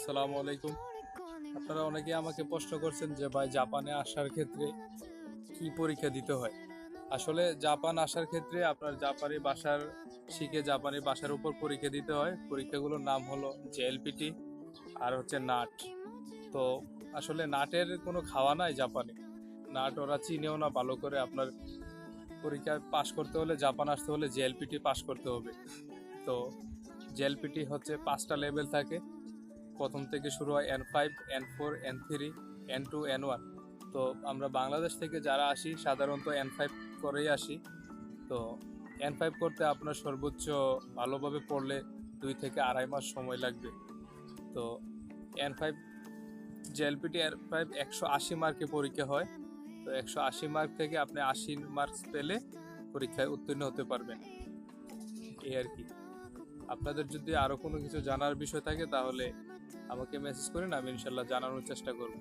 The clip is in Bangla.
আসসালামু আলাইকুম। আপনারা অনেকে আমাকে প্রশ্ন করছেন যে, ভাই, জাপানে আসার ক্ষেত্রে কি পরীক্ষা দিতে হয়? আসলে জাপান আসার ক্ষেত্রে আপনার জাপানি ভাষার শিখে জাপানি ভাষার উপর পরীক্ষা দিতে হয়। পরীক্ষাগুলোর নাম হলো জেএলপিটি আর হচ্ছে নাট। তো আসলে নাটের কোনো খাওয়া নাই জাপানে। নাট ওরা চিনেও না, ভালো করে আপনার পরীক্ষায় পাশ করতে হলে জাপান আসতে হলে জেএলপিটি পাশ করতে হবে। তো জেএলপিটি হচ্ছে পাঁচটা লেভেল থাকে। প্রথম থেকে শুরু হয় N five N four N three N two N one তো আমরা বাংলাদেশ থেকে যারা আসি, সাধারণত এন ফাইভ করেই আসি। তো এন ফাইভ করতে আপনার সর্বোচ্চ ভালোভাবে পড়লে দুই থেকে আড়াই মাস সময় লাগবে। তো N five JLPT N five একশো আশি মার্কে পরীক্ষা হয়। তো একশো আশি মার্ক থেকে আপনি আশি মার্কস পেলে পরীক্ষায় উত্তীর্ণ হতে পারবেন। এই আর কি। আপনাদের যদি আরও কোনো কিছু জানার বিষয় থাকে তাহলে আমাকে মেসেজ করেন আমি ইনশাল্লাহ জানানোর চেষ্টা করব।